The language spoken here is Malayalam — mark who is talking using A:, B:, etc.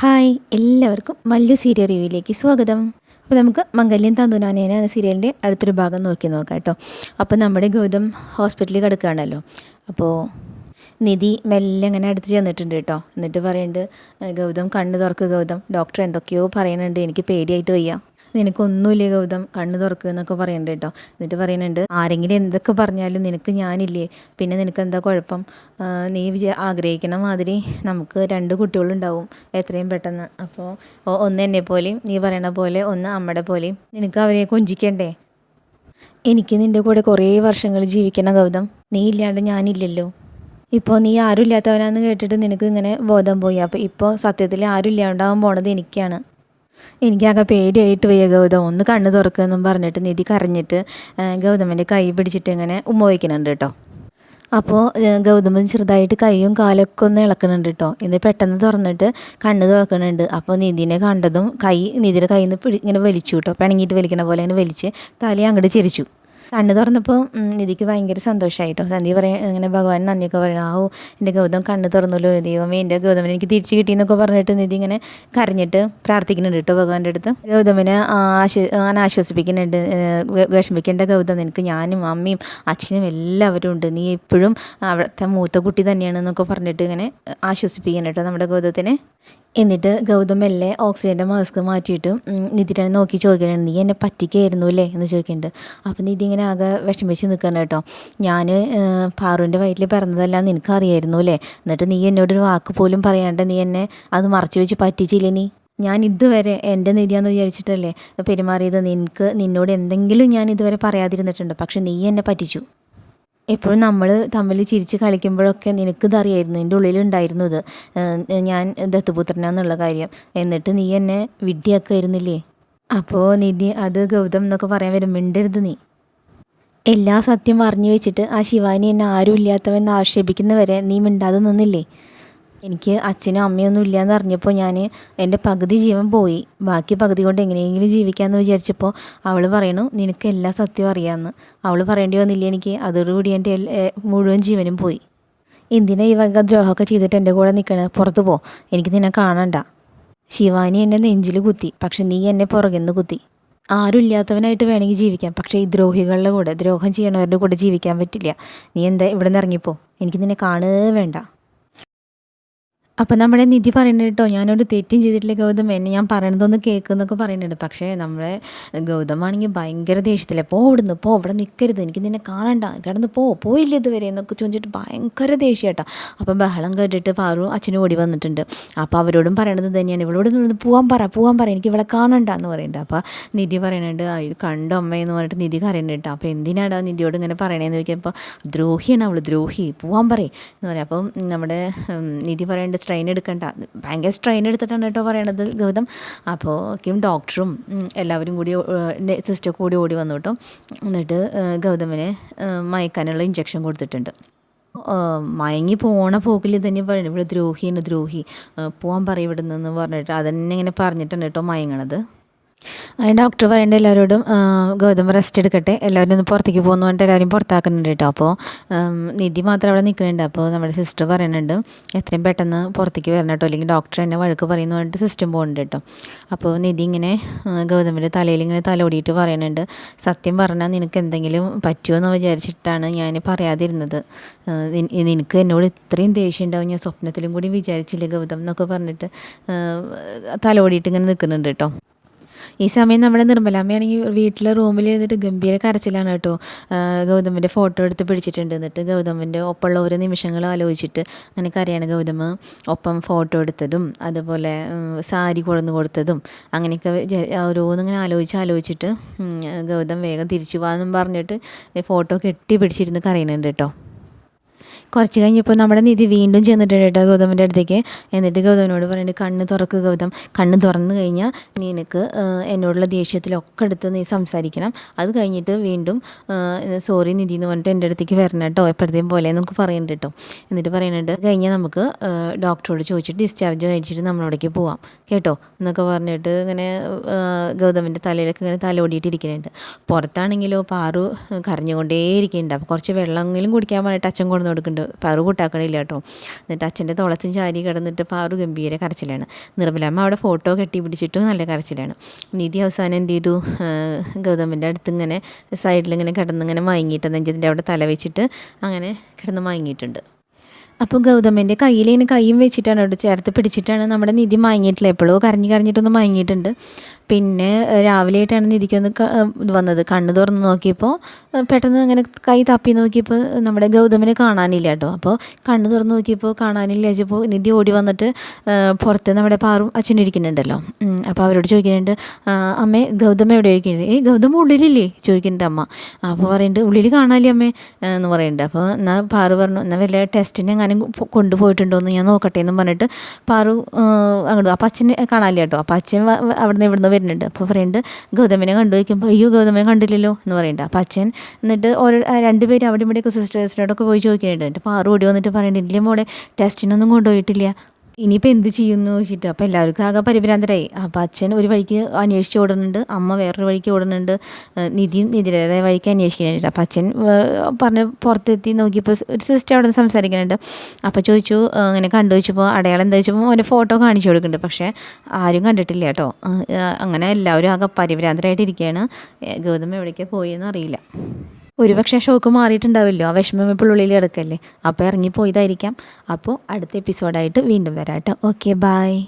A: ഹായ് എല്ലാവർക്കും മല്ലു സീരിയൽ റിവ്യൂയിലേക്ക് സ്വാഗതം. അപ്പോൾ നമുക്ക് മംഗല്യം തന്തുനാനേന എന്ന സീരിയലിന്റെ അടുത്തൊരു ഭാഗം നോക്കി നോക്കാം കേട്ടോ. അപ്പോൾ നമ്മുടെ ഗൗതം ഹോസ്പിറ്റലിൽ കിടക്കുകയാണല്ലോ. അപ്പോൾ നിധി മെല്ലെ അങ്ങനെ അടുത്ത് ചെന്നിട്ടുണ്ട് കേട്ടോ. എന്നിട്ട് പറയുന്നുണ്ട് ഗൗതം കണ്ണ് തുറക്ക് ഗൗതം. ഡോക്ടർ എന്തൊക്കെയോ പറയുന്നുണ്ട്. എനിക്ക് പേടിയായിട്ട് വയ്യ. നിനക്കൊന്നുമില്ലേ ഗൗതം? കണ്ണ് തുറക്കുക എന്നൊക്കെ പറയുന്നുണ്ട് കേട്ടോ. എന്നിട്ട് പറയുന്നുണ്ട് ആരെങ്കിലും എന്തൊക്കെ പറഞ്ഞാലും നിനക്ക് ഞാനില്ലേ? പിന്നെ നിനക്ക് എന്താ കുഴപ്പം നീ വിചാ ആഗ്രഹിക്കണ മാതിരി നമുക്ക് രണ്ട് കുട്ടികളുണ്ടാവും എത്രയും പെട്ടെന്ന്. അപ്പോൾ ഒന്ന് എന്നെ പോലെയും നീ പറയണ പോലെ ഒന്ന് അമ്മയുടെ പോലെയും. നിനക്ക് അവരെ കൊഞ്ചിക്കണ്ടേ? എനിക്ക് നിന്റെ കൂടെ കുറേ വർഷങ്ങൾ ജീവിക്കണം ഗൗതം. നീ ഇല്ലാണ്ട് ഞാനില്ലല്ലോ. ഇപ്പോൾ നീ ആരും ഇല്ലാത്തവനാന്ന് കേട്ടിട്ട് നിനക്ക് ഇങ്ങനെ ബോധം പോയി. അപ്പോൾ ഇപ്പോൾ സത്യത്തിൽ ആരും ഇല്ലാണ്ടാവാൻ പോണത് എനിക്കാണ്. എനിക്കാകെ പേടിയായിട്ട് വയ്യ ഗൗതം. ഒന്ന് കണ്ണു തുറക്കുമെന്നും പറഞ്ഞിട്ട് നിധി കരഞ്ഞിട്ട് ഗൗതമന്റെ കൈ പിടിച്ചിട്ട് ഇങ്ങനെ ഉമ്മ വയ്ക്കുന്നുണ്ട് കേട്ടോ. അപ്പോൾ ഗൗതമൻ ചെറുതായിട്ട് കൈയും കാലൊക്കെ ഒന്ന് ഇളക്കണുണ്ട് കേട്ടോ. ഇത് പെട്ടെന്ന് തുറന്നിട്ട് കണ്ണ് തുറക്കണുണ്ട് അപ്പോൾ നിധിനെ കണ്ടതും കൈ നിധിയുടെ കയ്യിൽ നിന്ന് പിടി ഇങ്ങനെ വലിച്ചു കേട്ടോ. പിണങ്ങിയിട്ട് വലിക്കണ പോലെ ഇങ്ങനെ വലിച്ച് തലയെ അങ്ങോട്ട് ചിരിച്ചു. കണ്ണ് തുറന്നപ്പോൾ നിധിക്ക് ഭയങ്കര സന്തോഷമായിട്ടോ സന്ധി പറയാൻ ഇങ്ങനെ ഭഗവാൻ നന്ദിയൊക്കെ പറയണം ആഹോ എന്റെ ഗൗതം കണ്ണ് തുറന്നല്ലോ ദൈവമേ എന്റെ ഗൗതമനെ എനിക്ക് തിരിച്ച് കിട്ടിയെന്നൊക്കെ പറഞ്ഞിട്ട് നിധി ഇങ്ങനെ കരഞ്ഞിട്ട് പ്രാർത്ഥിക്കുന്നുണ്ട് കേട്ടോ ഭഗവാന്റെ അടുത്ത്. ഗൗതമനെ ആശ്വ അങ്ങനെ ആശ്വസിപ്പിക്കുന്നുണ്ട് വിഷമിക്കേണ്ട ഗൗതം നിനക്ക് ഞാനും അമ്മയും അച്ഛനും എല്ലാവരും ഉണ്ട്. നീ എപ്പോഴും അവിടുത്തെ മൂത്ത കുട്ടി തന്നെയാണെന്നൊക്കെ പറഞ്ഞിട്ട് ഇങ്ങനെ ആശ്വസിപ്പിക്കണം കേട്ടോ നമ്മുടെ ഗൗതത്തിനെ. എന്നിട്ട് ഗൗതം മെല്ലെ ഓക്സിജന്റെ മാസ്ക് മാറ്റിയിട്ട് നിധിട്ടാണ് നോക്കി ചോദിക്കണേ നീ എന്നെ പറ്റിക്കായിരുന്നു അല്ലേ? എന്ന് ചോദിക്കുന്നുണ്ട്. അപ്പം നിധി ഇങ്ങനെ ആകെ വിഷമിച്ച് നിൽക്കണം കേട്ടോ. ഞാൻ പാറുവിന്റെ വയറ്റിൽ പിറന്നതെല്ലാം നിനക്ക് അറിയായിരുന്നു അല്ലേ? എന്നിട്ട് നീ എന്നോടൊരു വാക്ക് പോലും പറയാണ്ട് നീ എന്നെ അത് മറച്ചു വെച്ച് പറ്റിച്ചില്ലേ നീ? ഞാൻ ഇതുവരെ എന്റെ നിധിയാന്ന് വിചാരിച്ചിട്ടല്ലേ? പെരുമാറിയത് നിനക്ക് നിന്നോട് എന്തെങ്കിലും ഞാൻ ഇതുവരെ പറയാതിരുന്നിട്ടുണ്ട്. പക്ഷെ നീ എന്നെ പറ്റിച്ചു. എപ്പോഴും നമ്മൾ തമ്മിൽ ചിരിച്ച് കളിക്കുമ്പോഴൊക്കെ നിനക്കിതറിയായിരുന്നു എന്റെ ഉള്ളിലുണ്ടായിരുന്നു ഇത്. ഞാൻ ദത്തുപുത്രനാന്നുള്ള കാര്യം. എന്നിട്ട് നീ എന്നെ വിഡ്ഢിയാക്കുമായിരുന്നില്ലേ അപ്പോൾ നിധി അത് ഗൗതം എന്നൊക്കെ പറയാൻ വരും. മിണ്ടരുത് നീ. എല്ലാ സത്യം അറിഞ്ഞു വെച്ചിട്ട് ആ ശിവാനി എന്നെ ആരും ഇല്ലാത്തവെന്ന് ആക്ഷേപിക്കുന്നവരെ നീ മിണ്ടാതെ നിന്നില്ലേ? എനിക്ക് അച്ഛനും അമ്മയൊന്നും ഇല്ലയെന്ന് അറിഞ്ഞപ്പോൾ ഞാൻ എന്റെ പകുതി ജീവൻ പോയി. ബാക്കി പകുതി കൊണ്ട് എങ്ങനെയെങ്കിലും ജീവിക്കാമെന്ന് വിചാരിച്ചപ്പോൾ അവൾ പറയണു നിനക്ക് എല്ലാ സത്യവും അറിയാമെന്ന് അവൾ പറയേണ്ടി വന്നില്ല എനിക്ക്? അതോടുകൂടി എന്റെ മുഴുവൻ ജീവനും പോയി. എന്തിനാ ഈ വക ദ്രോഹമൊക്കെ ചെയ്തിട്ട് എന്റെ കൂടെ നിൽക്കണേ പുറത്തു പോ. എനിക്ക് നിന്നെ കാണണ്ട. ശിവാനി എന്നെ നെഞ്ചിൽ കുത്തി. പക്ഷെ നീ എന്നെ പുറകിന്ന് കുത്തി. ആരുമില്ലാത്തവനായിട്ട് വേണമെങ്കിൽ ജീവിക്കാം. പക്ഷേ ഈ ദ്രോഹികളുടെ കൂടെ ദ്രോഹം ചെയ്യണവരുടെ കൂടെ ജീവിക്കാൻ പറ്റില്ല. നീ എന്താ ഇവിടെ നിന്ന് ഇറങ്ങിപ്പോ? എനിക്ക് നിന്നെ കാണുകയേ വേണ്ട. അപ്പം നമ്മുടെ നിധി പറയുന്നത് കേട്ടോ ഞാനൊരു തെറ്റും ചെയ്തിട്ടില്ല ഗൗതം. എന്നെ ഞാൻ പറയണതൊന്ന് കേൾക്കുന്നൊക്കെ പറയുന്നുണ്ട്. പക്ഷേ നമ്മളെ ഗൗതമാണെങ്കിൽ ഭയങ്കര ദേഷ്യത്തില്ല പോ ഇവിടുന്ന് പോ ഇവിടെ നിൽക്കരുത് എനിക്ക് നിന്നെ കാണണ്ട. കിടന്ന് പോ പോയില്ല ഇതുവരെ എന്നൊക്കെ ചോദിച്ചിട്ട് ഭയങ്കര ദേഷ്യം അപ്പം ബഹളം കേട്ടിട്ട് പാറു അച്ഛനും ഓടി വന്നിട്ടുണ്ട്. അപ്പോൾ അവരോടും പറയണത് തന്നെയാണ്. ഇവളോട് പോകാൻ പറ പോകാൻ പറ. എനിക്ക് ഇവിടെ കാണണ്ട എന്ന് പറയുന്നുണ്ട്. അപ്പോൾ നിധി പറയുന്നുണ്ട് "ആ, ഇത് കണ്ടു അമ്മയെന്ന് പറഞ്ഞിട്ട് നിധി കരയുന്നുണ്ട് അപ്പോൾ എന്തിനാടാ നിധിയോട് ഇങ്ങനെ പറയണേന്ന് ചോദിക്കുമ്പോൾ ദ്രോഹിയാണ് അവൾ ദ്രോഹി. പോകാൻ പറയും. എന്ന് പറയാം. അപ്പം നമ്മുടെ നിധി പറയുന്നുണ്ട് സ്ട്രെയിൻ എടുക്കേണ്ട. ഭയങ്കര സ്ട്രെയിൻ എടുത്തിട്ടാണ് കേട്ടോ പറയണത് ഗൗതം. അപ്പോൾ ഒക്കെയും ഡോക്ടറും എല്ലാവരും കൂടി സിസ്റ്റർ കൂടി ഓടി വന്നു കേട്ടോ. എന്നിട്ട് ഗൗതമിനെ മയക്കാനുള്ള ഇഞ്ചക്ഷൻ കൊടുത്തിട്ടുണ്ട്. മയങ്ങി പോണ പോക്കിൽ തന്നെ പറയുന്നത് ഇവിടെ ദ്രോഹിയാണ് ദ്രോഹി. പോകാൻ പറയും ഇവിടെ നിന്ന് പറഞ്ഞിട്ട് അതന്നെ ഇങ്ങനെ പറഞ്ഞിട്ടാണ് കേട്ടോ മയങ്ങണത്. അതിന് ഡോക്ടർ പറയേണ്ട എല്ലാവരോടും ഗൗതം റെസ്റ്റ് എടുക്കട്ടെ. എല്ലാവരും ഒന്ന് പുറത്തേക്ക് പോകുന്നു പറഞ്ഞിട്ട് എല്ലാവരും പുറത്താക്കുന്നുണ്ട് കേട്ടോ. അപ്പോൾ നിധി മാത്രം അവിടെ നിൽക്കുന്നുണ്ട്. അപ്പോൾ നമ്മുടെ സിസ്റ്റർ പറയുന്നുണ്ട് എത്രയും പെട്ടെന്ന് പുറത്തേക്ക് വരണം കേട്ടോ. അല്ലെങ്കിൽ ഡോക്ടർ എന്നെ വഴക്ക് പറയുന്നു പറഞ്ഞിട്ട് സിസ്റ്റം പോകുന്നുണ്ട് കേട്ടോ. അപ്പോൾ നിധി ഇങ്ങനെ ഗൗതമിന്റെ തലയിൽ ഇങ്ങനെ തലോടിയിട്ട് പറയുന്നുണ്ട് സത്യം പറഞ്ഞാൽ നിനക്ക് എന്തെങ്കിലും പറ്റുമോ എന്ന് വിചാരിച്ചിട്ടാണ് ഞാൻ പറയാതിരുന്നത്. നിനക്ക് എന്നോട് ഇത്രയും ദേഷ്യം ഉണ്ടാവും. ഞാൻ സ്വപ്നത്തിലും കൂടി വിചാരിച്ചില്ല ഗൗതം എന്നൊക്കെ പറഞ്ഞിട്ട് തലോടിയിട്ട് ഇങ്ങനെ നിൽക്കുന്നുണ്ട് കേട്ടോ. ഈ സമയം നമ്മുടെ നിർമ്മലാമ്മയാണെങ്കിൽ വീട്ടിലെ റൂമിൽ ഇരുന്നിട്ട് ഗംഭീര കരച്ചിലാണ് കേട്ടോ. ഗൗതമിന്റെ ഫോട്ടോ എടുത്ത് പിടിച്ചിട്ടുണ്ട്. എന്നിട്ട് ഗൗതമിന്റെ ഒപ്പമുള്ള ഓരോ നിമിഷങ്ങൾ ആലോചിച്ചിട്ട് അങ്ങനെ കരയാണ് ഗൗതമ്. ഒപ്പം ഫോട്ടോ എടുത്തതും അതുപോലെ സാരി കൊണ്ടുവന്ന് കൊടുത്തതും അങ്ങനെയൊക്കെ ഓരോന്നിങ്ങനെ ആലോചിച്ച് ആലോചിച്ചിട്ട് ഗൗതം വേഗം തിരിച്ചു പോകാമെന്നും പറഞ്ഞിട്ട് ഫോട്ടോ കെട്ടി പിടിച്ചിരുന്ന് കരയുന്നുണ്ട് കേട്ടോ. കുറച്ച് കഴിഞ്ഞപ്പോൾ നമ്മുടെ നിധി വീണ്ടും ചെന്നിട്ടുണ്ട് കേട്ടോ ഗൗതമിന്റെ അടുത്തേക്ക്. എന്നിട്ട് ഗൗതമിനോട് പറയുന്നത് കണ്ണ് തുറക്ക് ഗൗതം. കണ്ണ് തുറന്നു കഴിഞ്ഞാൽ നിനക്ക് എന്നോടുള്ള ദേഷ്യത്തിലൊക്കെ എടുത്ത് നീ സംസാരിക്കണം. അത് കഴിഞ്ഞിട്ട് വീണ്ടും സോറി നിധി എന്ന് പറഞ്ഞിട്ട് എന്റെ അടുത്തേക്ക് വരണം കേട്ടോ. എപ്പോഴത്തേം പോലെ നമുക്ക് പറയുന്നുണ്ട് കേട്ടോ. എന്നിട്ട് പറയുന്നുണ്ട് കഴിഞ്ഞാൽ നമുക്ക് ഡോക്ടറോട് ചോദിച്ചിട്ട് ഡിസ്ചാർജ് മേടിച്ചിട്ട് നമ്മളവിടേക്ക് പോവാം. കേട്ടോ. എന്നൊക്കെ പറഞ്ഞിട്ട് ഇങ്ങനെ ഗൗതമിന്റെ തലയിലൊക്കെ ഇങ്ങനെ തലോടിയിട്ടിരിക്കുന്നുണ്ട് പുറത്താണെങ്കിലോ പാറു കരഞ്ഞുകൊണ്ടേ ഇരിക്കുന്നുണ്ട് അപ്പോൾ കുറച്ച് വെള്ളമെങ്കിലും കുടിക്കാൻ പറഞ്ഞിട്ട് അച്ഛൻ കൊണ്ടു കൊടുക്കുന്നുണ്ട് നോക്കുന്നുണ്ട് പാറു കൂട്ടാക്കണില്ല കേട്ടോ. എന്നിട്ട് അച്ഛന്റെ തോളത്തും ചാരി കിടന്നിട്ട് പാറു ഗംഭീര കരച്ചിലാണ്. നിർമ്മലമ്മ അവിടെ ഫോട്ടോ കെട്ടി പിടിച്ചിട്ടും നല്ല കരച്ചിലാണ്. നിധി അവസാനം എന്ത് ചെയ്തു? ഗൗതമിന്റെ അടുത്ത് ഇങ്ങനെ സൈഡിൽ ഇങ്ങനെ കിടന്നിങ്ങനെ മയങ്ങിയിട്ട് നെഞ്ചത്തിന്റെ അവിടെ തല വെച്ചിട്ട് അങ്ങനെ കിടന്ന് മയങ്ങിയിട്ടുണ്ട്. അപ്പോൾ ഗൗതമന്റെ കയ്യിൽ ഇങ്ങനെ കൈയും വെച്ചിട്ടാണ് അവിടെ ചേർത്ത് പിടിച്ചിട്ടാണ് നമ്മുടെ നിധി മയങ്ങിയിട്ടില്ല എപ്പോഴോ കരഞ്ഞ് കരഞ്ഞിട്ടൊന്ന് മയങ്ങിയിട്ടുണ്ട്. പിന്നെ രാവിലെ ആയിട്ടാണ് നിധിക്കൊന്ന് വന്നത്. കണ്ണ് തുറന്ന് നോക്കിയപ്പോൾ പെട്ടെന്ന് അങ്ങനെ കൈ തപ്പി നോക്കിയപ്പോൾ നമ്മുടെ ഗൗതമനെ കാണാനില്ല കേട്ടോ. അപ്പോൾ കണ്ണ് തുറന്ന് നോക്കിയപ്പോൾ കാണാനില്ല വെച്ചപ്പോൾ നിധി ഓടി വന്നിട്ട് പുറത്ത് നമ്മുടെ പാറും അച്ഛനും ഇരിക്കുന്നുണ്ടല്ലോ. അപ്പോൾ അവരോട് ചോദിക്കുന്നുണ്ട് അമ്മേ ഗൗതമ എവിടെ ചോദിക്കുന്നുണ്ട് ഏ ഗൗതം ഉള്ളിലില്ലേ? ചോദിക്കുന്നുണ്ട് അമ്മ. അപ്പോൾ പറയുന്നുണ്ട് ഉള്ളിൽ കാണാനില്ലേ അമ്മേ? എന്ന് പറയുന്നുണ്ട്. അപ്പോൾ എന്നാൽ പാറു പറഞ്ഞു എന്നാൽ വല്ല ടെസ്റ്റിന് എങ്ങനെ കൊണ്ടുപോയിട്ടുണ്ടോ എന്ന് ഞാൻ നോക്കട്ടെ എന്നും പറഞ്ഞിട്ട് പാറു അങ്ങോട്ട് അപ്പം അച്ഛനെ കാണാനില്ല കേട്ടോ. അപ്പം അച്ഛൻ അവിടെ നിന്ന് ഇവിടുന്ന് വരുന്നുണ്ട്. അപ്പോൾ പറയുന്നുണ്ട് ഗൗതമിനെ കണ്ടു വയ്ക്കുമ്പോൾ അയ്യോ ഗൗതമിനെ കണ്ടില്ലല്ലോ എന്ന് പറയുന്നുണ്ട് അപ്പം അച്ഛൻ എന്നിട്ട് ഓരോ രണ്ടുപേരും അവിടെ ഇവിടെയൊക്കെ സിസ്റ്റേഴ്സിനോടൊക്കെ പോയി ചോദിക്കുന്നുണ്ട്. എന്നിട്ട് പാറു ഓടി വന്നിട്ട് പറയുന്നുണ്ട് ഇല്ലേ മോളെ ടെസ്റ്റിനൊന്നും കൊണ്ടുപോയിട്ടില്ല. ഇനിയിപ്പോൾ എന്ത് ചെയ്യുന്നു ചോദിച്ചിട്ട് അപ്പോൾ എല്ലാവർക്കും ആകെ പരിഭ്രാന്തരായി. അപ്പോൾ അച്ഛൻ ഒരു വഴിക്ക് അന്വേഷിച്ച് ഓടുന്നുണ്ട് അമ്മ വേറൊരു വഴിക്ക് ഓടുന്നുണ്ട് നിധിയും നിധിയുടേതായ വഴിക്ക് അന്വേഷിക്കുന്നുണ്ട് അപ്പോൾ അച്ഛൻ പറഞ്ഞ് പുറത്തെത്തി നോക്കിയപ്പോൾ ഒരു സിസ്റ്റർ അവിടെ നിന്ന് സംസാരിക്കുന്നുണ്ട്. അപ്പോൾ ചോദിച്ചു അങ്ങനെ കണ്ടു വെച്ചപ്പോൾ അടയാളം എന്താ വെച്ചപ്പോൾ അവന്റെ ഫോട്ടോ കാണിച്ചു കൊടുക്കുന്നുണ്ട്. പക്ഷേ ആരും കണ്ടിട്ടില്ല കേട്ടോ. അങ്ങനെ എല്ലാവരും ആകെ പരിഭ്രാന്തരായിട്ടിരിക്കുകയാണ്. ഗൗതം എവിടേക്കാണ് പോയെന്ന് അറിയില്ല. ഒരുപക്ഷെ ഷോക്ക് മാറിയിട്ടുണ്ടാവില്ലോ. ആ വിഷമം ഇപ്പോൾ ഉള്ളിൽ കിടക്കല്ലേ. അപ്പോൾ ഇറങ്ങിപ്പോയതായിരിക്കാം. അപ്പോൾ അടുത്ത എപ്പിസോഡായിട്ട് വീണ്ടും വരാം കേട്ടോ. Okay bye